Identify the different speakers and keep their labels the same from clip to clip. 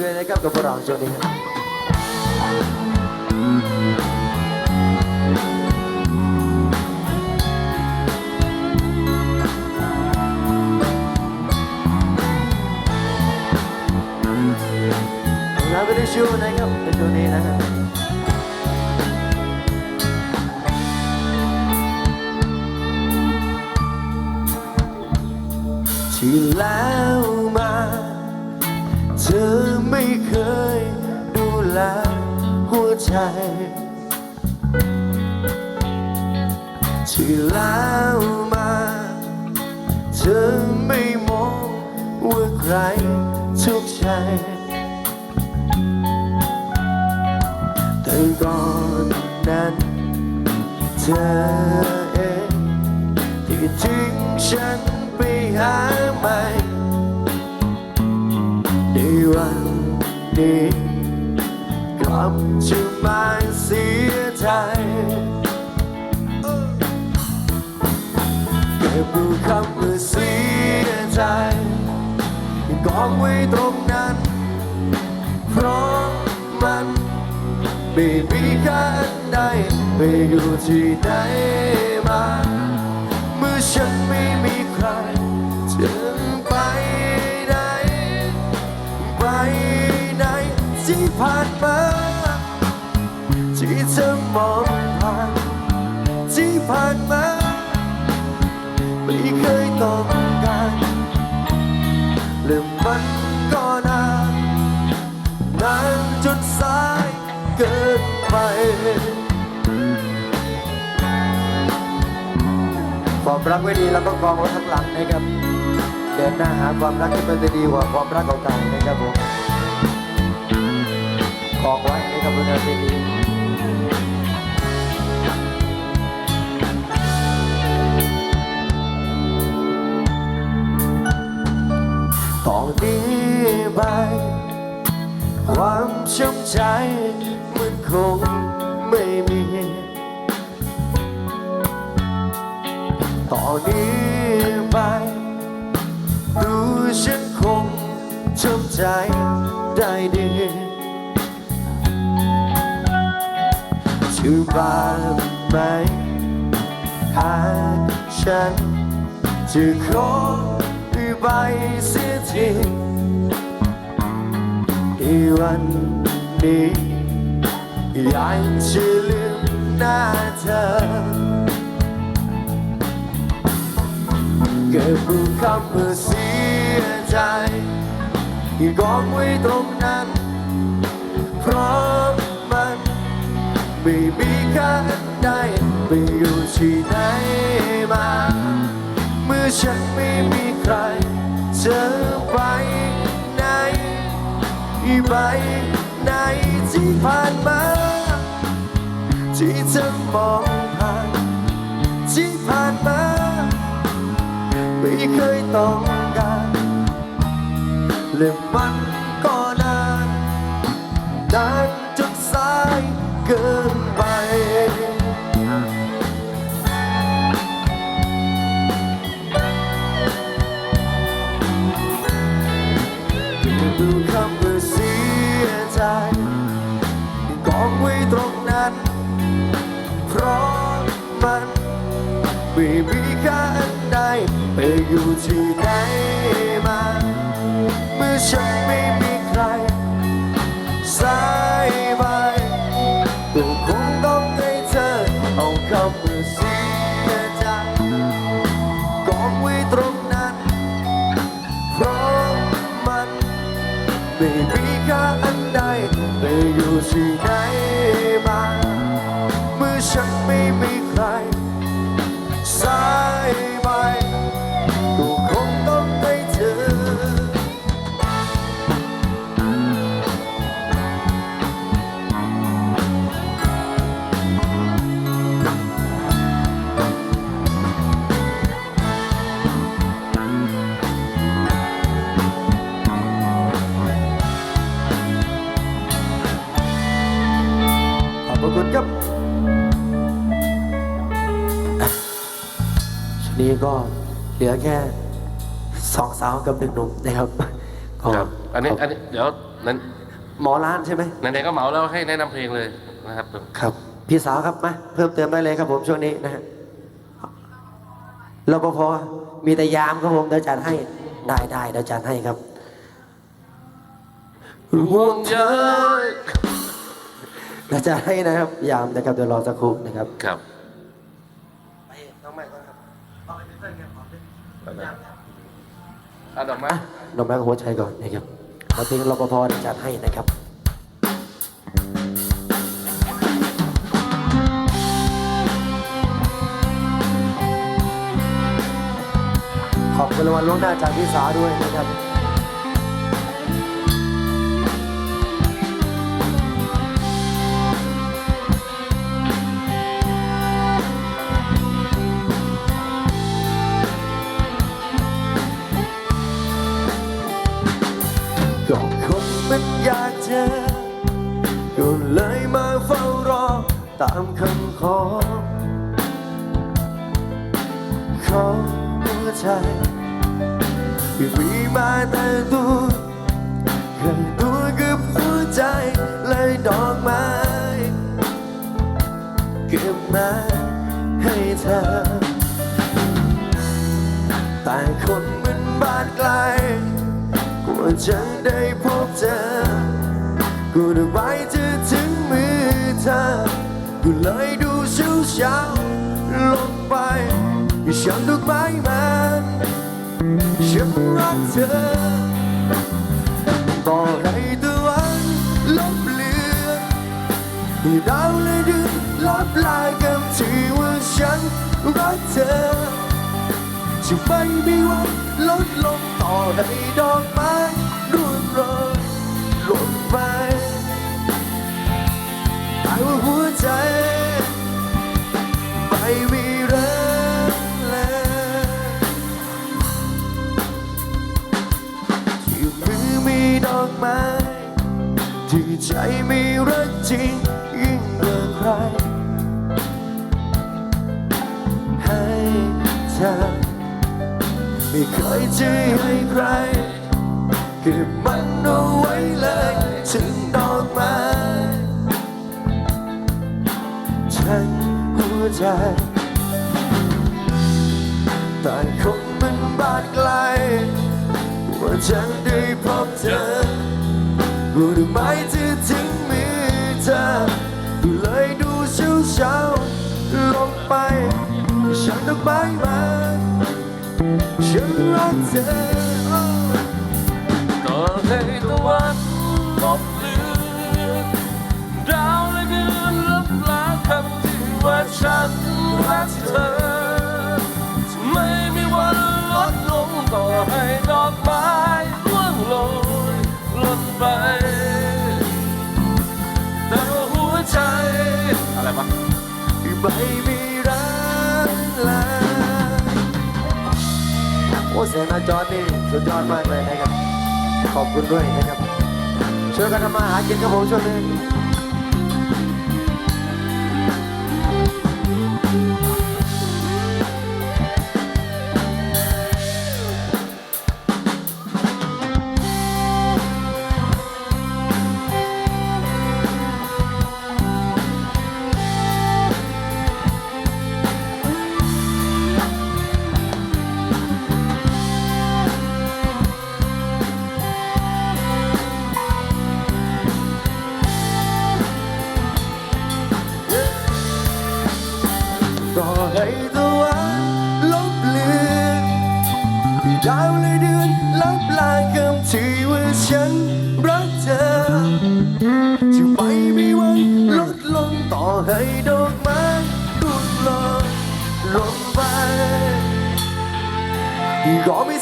Speaker 1: เรื่อยๆนะครับกับพวกเราช่วงนี้ครับ ธอไม่เคยดูแลหัวใจที่แล้วมา เธอไม่มองว่าใครทุกใจแต่ก่อนนั้นเธอเองที่ทิ้งฉันไปหา วันนี้กลับจะมาเสียใจเก็บดูคำว่าเสียใจกองไว้ตรงนั้น เพราะมันไม่มีค่าอันใดไปอยู่ที่ไหนมา เมื่อฉันไม่มีใคร ผ่านมาที่เธอมองผ่านที่ผ่านมาไม่เคยต้องการและมันก็นานนานจนสายเกินไปความรักไม่ดีแล้วก็กองไว้ข้างหลังนะครับ เดินหน้าหาความรักที่มันจะดีกว่าความรักเก่าๆนะครับผม กองไว้นะครับเพื่อนๆดีตอนนี้ไปความช้ำใจมันคงไม่มีต่อนนี้ไปรู้ฉันคงทำใจได้ดี ชื่อบานไหมหาฉันจะขอไปเสียทีในวันนี้อยากจะลืมหน้าเธอเก็บรูคำว่าเสียใจกองไว้ตรงนั้นพราะมั นไม่มีค่าอันใดไปอยู่ที่ไหนมา เมื่อฉันไม่มีใคร เธอไปไหนไปไหนที่ผ่านมา ที่เธอมองผ่านที่ผ่านมา ไม่เคยต้องการและมันก็นานนาน กินไป ดูคำว่าเสียใจกองไว้ตรงนั้น เพราะมันไม่มีค่าอันใดไปอยู่ที่ไหนมา เมื่อฉันไม่มี อยู่ที่ไหน ก็เหลือแค่สองสาวกับหนึ่งหนุ่มนะครับก็
Speaker 2: ครับอันนี้อันนี้เดี๋ยวนั้น
Speaker 1: หมอร้านใช่ไหม
Speaker 2: ไหนๆก็เหมาแล้วให้แนะนำเพลงเลยนะครับ
Speaker 1: ครับพี่สาวครับมาเพิ่มเติมได้เลยครับผมช่วงนี้นะฮะรปภมีแต่ยามครับผมเดี๋ยวจัดให้ได้ได้เดี๋ยวจัดให้ครับ
Speaker 2: ห่วงใย
Speaker 1: เดี๋ยวจัดให้นะครับ ยามนะครับเดี๋ยวรอสักครู่นะครับ
Speaker 2: ครับ
Speaker 1: น้องใหม่ก่อนครับ
Speaker 2: เอาดอกไม้
Speaker 1: น้องแม่หัวใจก่อนนะครับมาเพลงรปภเดี๋ยวจัดให้นะครับขอบคุณรางวัลล่วงหน้าจากพี่สาด้วยนะครับ ก็คนมันอยากเจอ ก็เลยมาเฝ้ารอตามคำขอ ขอหัวใจที่มีมาแต่ตัวแค่ตัวกับหัวใจและดอกไม้เก็บมาให้เธอแต่คนมันบาดไกล ว่าจะได้พบเจอกูได้ไว้จะถึงมือเธอกูเลยดูเช้าเช้าลงไปฉันดอกไม้มันฉันรักเธอต่อให้ตะวันลบเลือนให้ดาวและเดือนลบลายกับที่ว่าฉันรักเธอ จะไม่มีวันลดลงต่อให้ดอกไม้ร่วงโรยหล่นไปแต่ว่าหัวใจ ไม่มีแรงแล้วที่มือมีดอกไม้ที่ใจมีรักจริงยิ่งเกว่าใคร ให้เธอ ไม่เคยจะให้ใครเก็บมันเอาไว้เลยถึงดอกไม้ฉันหัวใจแต่คงมันบาดไกลว่าฉันได้พบเธอกูได้ไหมจะถึงมือเธอกูเลยดูเช้าเช้าๆลงไปฉันดอกไม้มา ฉันรักเธอ
Speaker 2: ต่อให้ตะวันลบเลือนดาวและเดือนลบลาคำที่ว่าฉันรักเธอจะไม่มีวันลดลงต่อให้ดอกไม้ร่วงโรยหล่นไป แต่ว่าหัวใจอะไรวะ
Speaker 1: ไม่มี เสียงอาจอนนี่สุดยอดมากเลยนะครับ ขอบคุณด้วยนะครับ ช่วยกันทำมาหากินครับผมช่วงนี้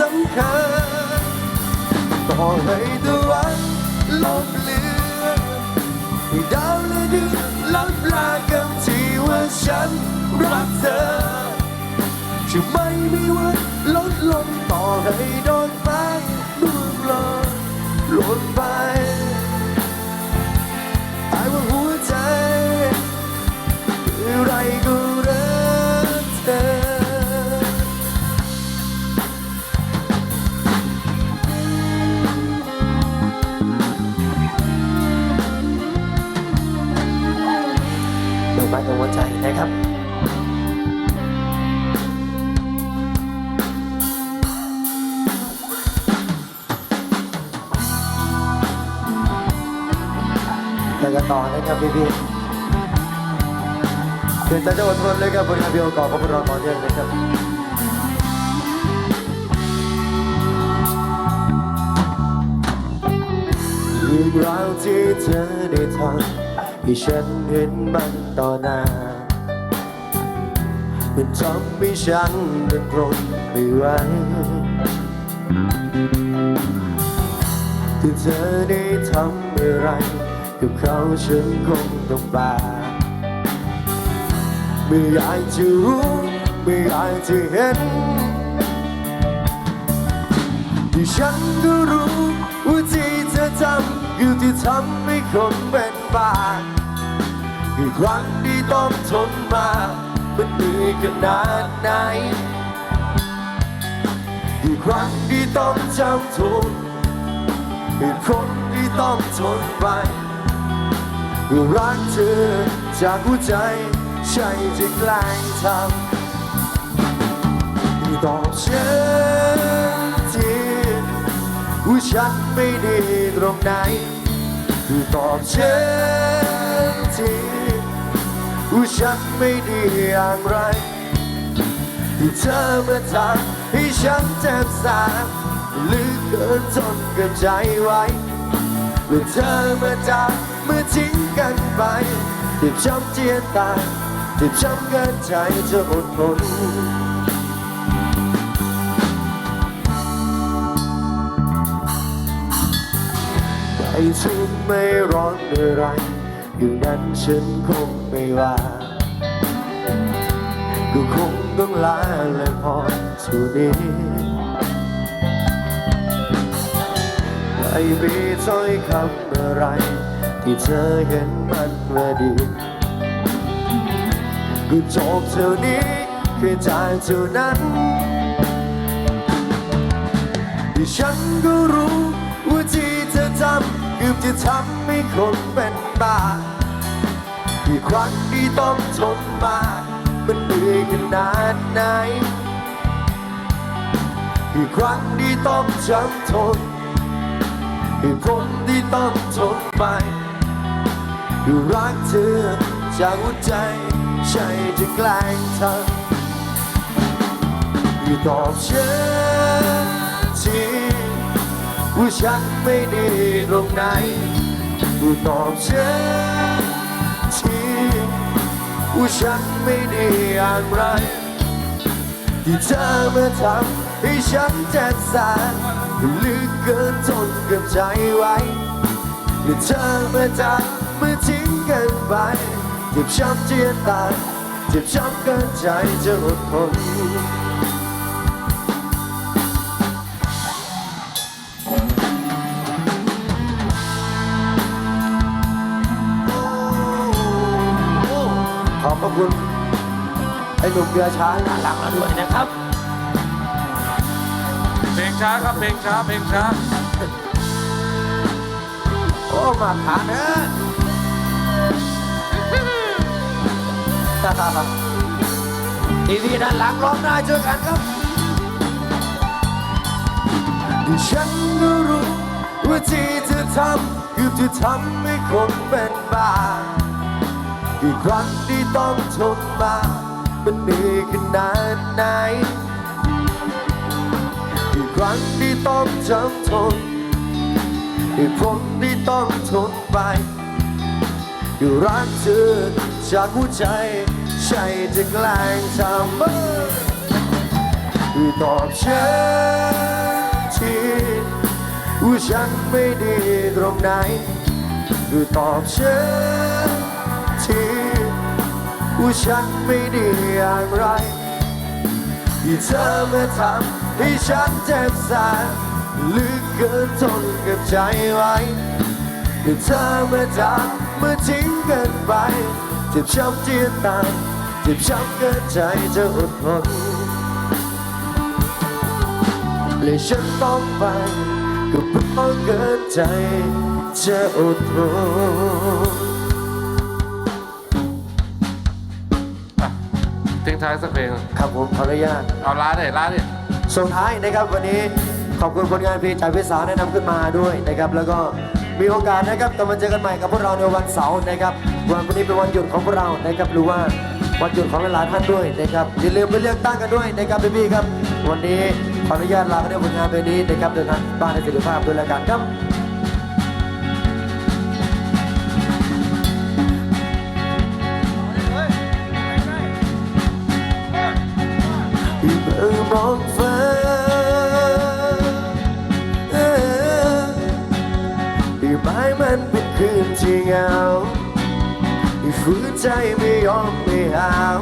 Speaker 1: สำคัญต่อให้ตะวันลบเลือนให้ดาวและเดือนลบลากันที่ว่าฉันรักเธอจะไม่มีวันลดลงต่อให้โดอกไม้ร่วงโรยหล่นไปตายว่าหัวใจอะไรก็ ครับพี่พี่ๆเกิดจะจะอดทนเลยครับผลงานเพลงประกอบพวกเราต่อเนื่องนะครับเรื่องราวที่เธอได้ทำให้ฉันเห็นมันต่อหน้ามันทำให้ฉันเป็นทนไม่ไหวที่เธอได้ทำอะไร กับเขาฉันคงต้องบาปไม่อยากจะรู้ไม่อยากจะเห็นที่ฉันก็รู้ว่าที่เธอทำอยู่ที่ทำให้คนเป็นบ้ากี่ครั้งที่ต้องทนมามันเหนื่อยขนาดไหนกี่ครั้งที่ต้องจำทนเหตุผลที่ต้องทนไป รักเธอจากหัวใจใช่จะแกล้งทำที่ตอบฉันทีว่าฉันไม่ดีตรงไหนคือตอบฉันทีว่าฉันไม่ดีอย่างไรที่เธอมาทำให้ฉันเจ็บสาลึกเกินจนเกินใจไว้เมื่อเธอมาจาก เมื่อทิ้งกันไปเจ็บช้ำเจียนตายเจ็บช้ำเกินใจจะอดทนไอ้ฉันไม่ร้อนอะไรอยู่นั้นฉันคงไม่ว่าก็คงต้องลาและพอสุนี้ไม่มีถ้อยคำอะไร ที่เธอเห็นมันว่าดีก็จบเท่านี้แค่จากเท่านั้นที่ฉันก็รู้ว่าที่เธอทำเกือบจะทำให้คนเป็นบ้าที่ครั้งที่ต้องทนมามันเหนื่อยขนาดไหนที่ครั้งที่ต้องจำทนที่คนที่ต้องทนไป ที่รักเธอจากหัวใจใช่จะแกล้งทำที่ตอบฉันทีว่าฉันไม่ดีตรงไหนที่ตอบฉันทีว่าฉันไม่ดีอย่างไร ที่เธอมาทำให้ฉันเจ็บสาลึกเกินทนกับใจไว้ที่เธอมาจาก มื่อทิ้งกันไปเจ็บช้ำเจียนตายเจ็บช้ำเกินใจจะอดทนขอบพระคุณไอ้หนุ่มเรือช้างน่ารักมาด้วยนะครับ
Speaker 2: เพลงช้าครับเพลงช้าเพลงช้า
Speaker 1: โอ้ มาทานนะ ทีวีด้านหลังร้องได้ช่วยกันครับ ฉันก็รู้ว่าที่เธอทำคือที่ทำให้คนเป็นบ้าที่ครั้งที่ต้องทนมามันเหนื่อยขนาดไหนที่ครั้งที่ต้องจำทนที่คนที่ต้องทนไป รักเธอจากหัวใจ ใช่จะแกล้งทำเมื่อตอบฉันทีว่าฉันไม่ดีตรงไหนตอบฉันทีว่าฉันไม่ดีอย่างไรที่เธอมาทำให้ฉันเจ็บสาลึกเกินทนกับใจไว้ที่เธอมาจาก เมื่อทิ้งกันไปเจ็บช้ำเจียนตายเจ็บช้ำเกินใจจะอดทนและฉันต้องไปก็เพราะเกินใจจะอดทน
Speaker 2: เพลงท้ายสักเพลง
Speaker 1: ครับผมขออนุญาต
Speaker 2: เอาล้าเลยล้าเลย
Speaker 1: ส่งท้ายนะครับวันนี้ขอบคุณผลงานเพลงจากพิสาแนะนำขึ้นมาด้วยนะครับแล้วก็ มีโอกาสนะครับกลับมาเจอกันใหม่กับพวกเราในวันเสาร์นะครับวันนี้เป็นวันหยุดของพวกเรานะครับหรือว่าวันหยุดของหลายท่านด้วยนะครับอย่าลืมไปเลือกตั้งกันด้วยนะครับพี่ๆครับ วันนี้ขออนุญาตลาไปด้วยผลงานเพลงนี้นะครับเดินทางบ้านในสิริภาพด้วยแล้วกันครับ คืนที่เหงาที่ฝืนใจไม่ยอมไม่หาว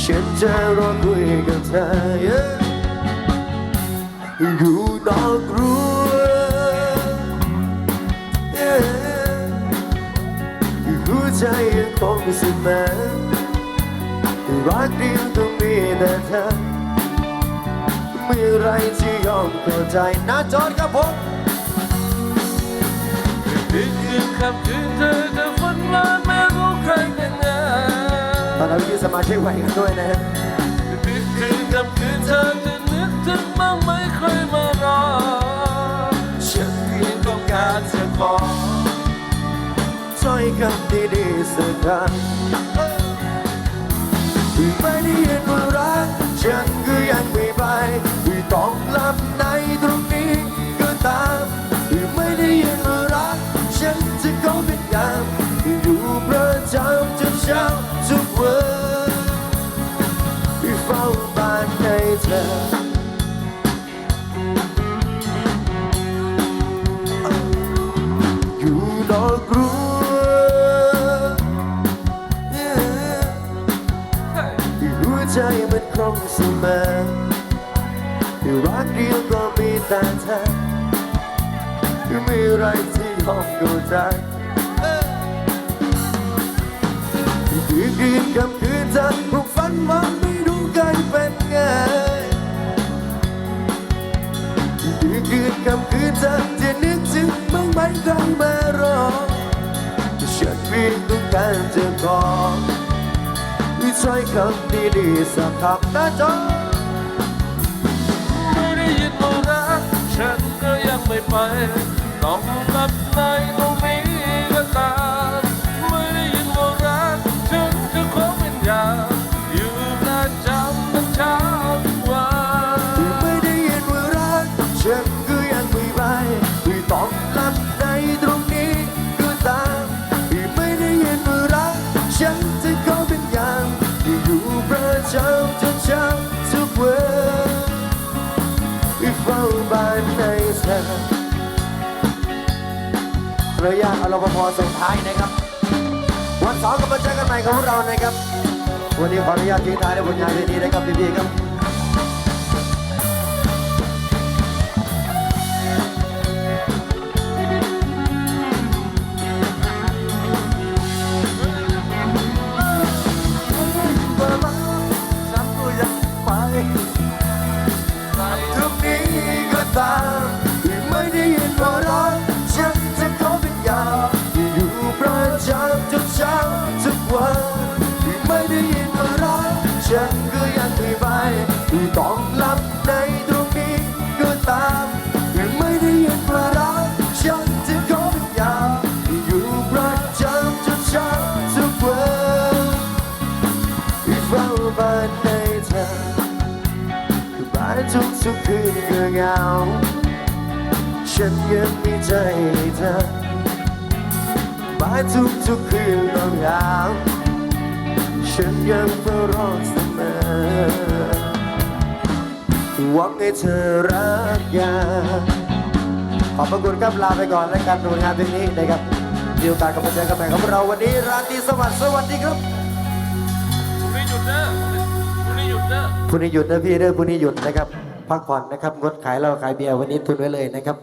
Speaker 1: ฉันจะรอคุยกับเธออยู่นอกรั้วเอ่อหัวใจยังคงเสมอรักเดียวต้องมีแต่เธอเมื่อไรที่ยอมเข้าใจนะจอดกับผม
Speaker 2: ดึกคืนค่ำคืนเธอจะฝันว่าไม่รู้ใครเป็นไง
Speaker 1: ตอนนั้นพี่สมาชิกไหวกันด้วยนะฮะ
Speaker 2: ดึกคืนค่ำคืนเธอจะนึกถึงบ้างไหมใครมารอ
Speaker 1: ฉันเพียงต้องการจะขอถ้อยคำดีๆสักครั้ อะไรที่ยอมดูใจคืนคืนคำคืนเธอพวกฝันว่าไม่รู้กันเป็นไงคืนคืนคำคืนเธอจะนึกถึงบ้างไหมใครมารอฉันเพียงต้องการจะขอด้วยถ้อยคำดีๆสักคำนะจ๊ะ
Speaker 2: ไม่ได้ยินว่ารักฉันก็ยังไม่ไป น้อง
Speaker 1: หลับใน ออนุญาตเอารปภส่งท้ายนะครับ วันเสาร์ก็มาเจอกันใหม่กับพวกเรานะครับ วันนี้ขออนุญาตทิ้งท้ายในผลงานเพลงนี้นะครับพี่ๆครับ ต้องหลับในตรงนี้ก็ตามที่ไม่ได้ยินว่ารักฉันจะขอเป็นยาที่อยู่ประจำจนเช้าทุกวันที่เฝ้าบ้านในเธอบ้านทุกทุกคืนก็เหงาฉันยังมีใจให้เธอบ้านทุกทุกคืนก็เหงาฉันยังเฝ้ารอเสมอ หวังให้เธอรักอย่างขอบพระคุณครับลาไปก่อนและกันผลงานเพลงนี้นะครับมีโอกาสกลับมาเจอกันใหม่กับเราวันนี้ราตรีสวัสดิ์สวัสดีครับ
Speaker 2: พรุ่งนี้หยุดนะพรุ่งนี้หยุดนะ
Speaker 1: พรุ่งนี้หยุดนะพี่เด้อพรุ่งนี้หยุดนะครับ พักผ่อนนะครับงดขายเหล้าขายเบียร์วันนี้ทุนไว้เลยนะครับ